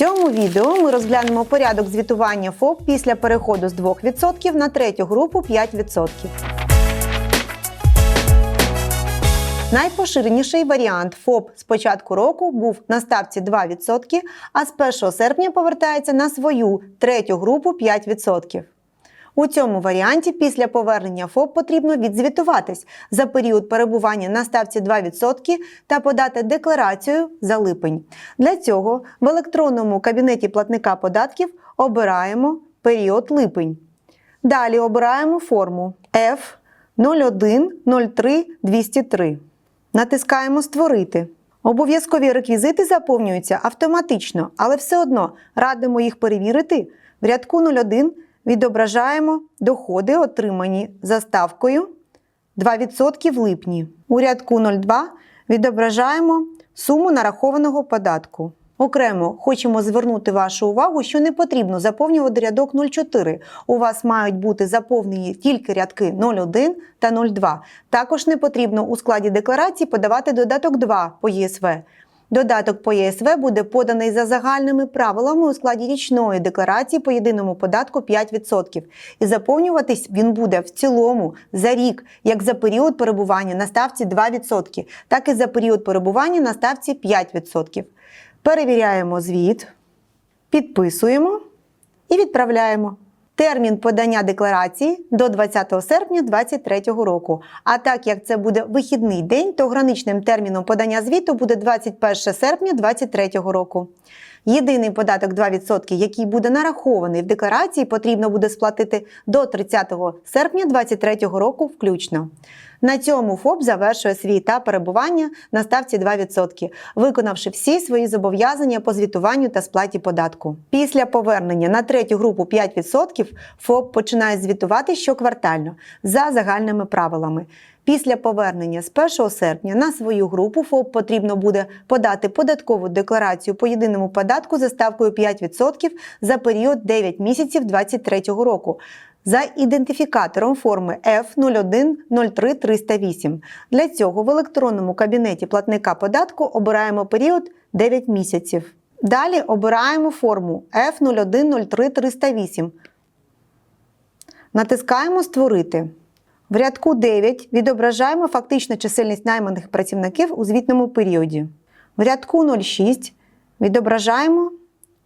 цьому відео ми розглянемо порядок звітування ФОП після переходу з 2% на третю групу 5%. Найпоширеніший варіант ФОП з початку року був на ставці 2%, а з 1 серпня повертається на свою третю групу 5%. У цьому варіанті після повернення ФОП потрібно відзвітуватись за період перебування на ставці 2% та подати декларацію за липень. Для цього в електронному кабінеті платника податків обираємо період липень. Далі обираємо форму F 01 03 203. Натискаємо Створити. Обов'язкові реквізити заповнюються автоматично, але все одно радимо їх перевірити. В рядку 01 відображаємо доходи, отримані за ставкою 2% в липні. У рядку 02 відображаємо суму нарахованого податку. Окремо хочемо звернути вашу увагу, що не потрібно заповнювати рядок 04. У вас мають бути заповнені тільки рядки 01 та 02. Також не потрібно у складі декларації подавати додаток 2 по ЄСВ. Додаток по ЄСВ буде поданий за загальними правилами у складі річної декларації по єдиному податку 5%. І заповнюватись він буде в цілому за рік, як за період перебування на ставці 2%, так і за період перебування на ставці 5%. Перевіряємо звіт, підписуємо і відправляємо. Термін подання декларації до 20 серпня 2023 року. А так як це буде вихідний день, то граничним терміном подання звіту буде 21 серпня 2023 року. Єдиний податок 2%, який буде нарахований в декларації, потрібно буде сплатити до 30 серпня 2023 року включно. На цьому ФОП завершує свій етап перебування на ставці 2%, виконавши всі свої зобов'язання по звітуванню та сплаті податку. Після повернення на третю групу 5% ФОП починає звітувати щоквартально за загальними правилами. Після повернення з 1 серпня на свою групу ФОП потрібно буде подати податкову декларацію по єдиному податку за ставкою 5% за період 9 місяців 2023 року за ідентифікатором форми F0103308. Для цього в електронному кабінеті платника податку обираємо період 9 місяців. Далі обираємо форму F0103308. Натискаємо Створити. В рядку 9 відображаємо фактичну чисельність найманих працівників у звітному періоді. В рядку 06 відображаємо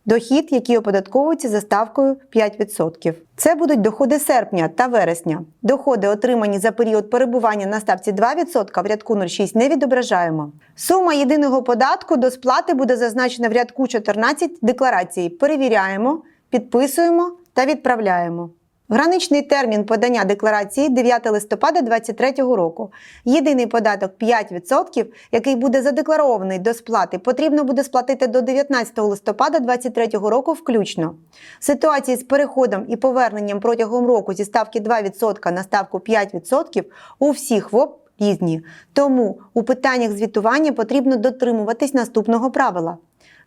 дохід, який оподатковується за ставкою 5%. Це будуть доходи серпня та вересня. Доходи, отримані за період перебування на ставці 2%, в рядку 06 не відображаємо. Сума єдиного податку до сплати буде зазначена в рядку 14 декларації. Перевіряємо, підписуємо та відправляємо. Граничний термін подання декларації 9 листопада 2023 року. Єдиний податок 5%, який буде задекларований до сплати, потрібно буде сплатити до 19 листопада 2023 року включно. Ситуації з переходом і поверненням протягом року зі ставки 2% на ставку 5% у всіх ВОП різні. Тому у питаннях звітування потрібно дотримуватись наступного правила.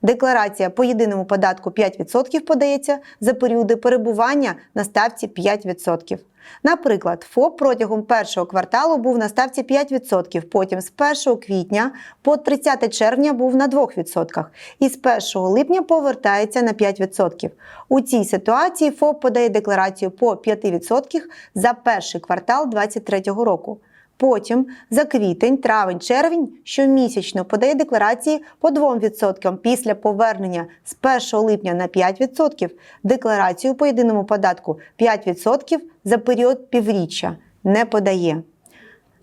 Декларація по єдиному податку 5% подається за періоди перебування на ставці 5%. Наприклад, ФОП протягом першого кварталу був на ставці 5%, потім з 1 квітня по 30 червня був на 2% і з 1 липня повертається на 5%. У цій ситуації ФОП подає декларацію по 5% за перший квартал 2023 року. Потім за квітень, травень, червень щомісячно подає декларації по 2% після повернення з 1 липня на 5%, декларацію по єдиному податку 5% за період півріччя не подає.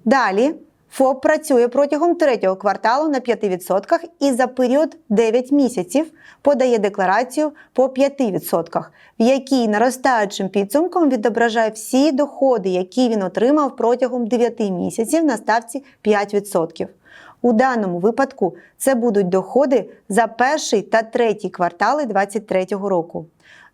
Далі ФОП працює протягом третього кварталу на 5% і за період 9 місяців подає декларацію по 5%, в якій наростаючим підсумком відображає всі доходи, які він отримав протягом 9 місяців на ставці 5%. У даному випадку це будуть доходи за перший та третій квартали 2023 року.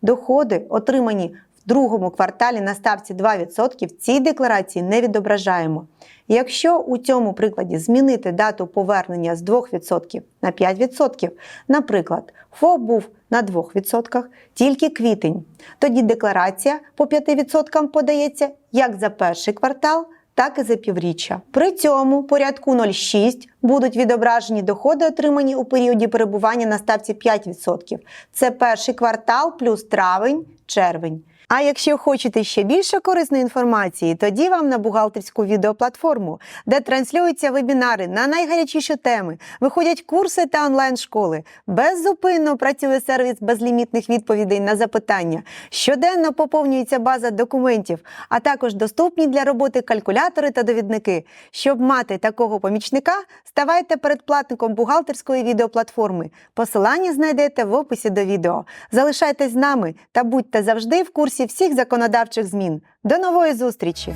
Доходи, отримані другому кварталі на ставці 2% в цій декларації не відображаємо. Якщо у цьому прикладі змінити дату повернення з 2% на 5%, наприклад, ФОП був на 2%, тільки квітень, тоді декларація по 5% подається як за перший квартал, так і за півріччя. При цьому по рядку 06 будуть відображені доходи, отримані у періоді перебування на ставці 5%. Це перший квартал плюс травень, червень. А якщо хочете ще більше корисної інформації, тоді вам на бухгалтерську відеоплатформу, де транслюються вебінари на найгарячіші теми, виходять курси та онлайн-школи. Беззупинно працює сервіс безлімітних відповідей на запитання. Щоденно поповнюється база документів, а також доступні для роботи калькулятори та довідники. Щоб мати такого помічника, ставайте передплатником бухгалтерської відеоплатформи. Посилання знайдете в описі до відео. Залишайтесь з нами та будьте завжди в курсі всіх законодавчих змін. До нової зустрічі!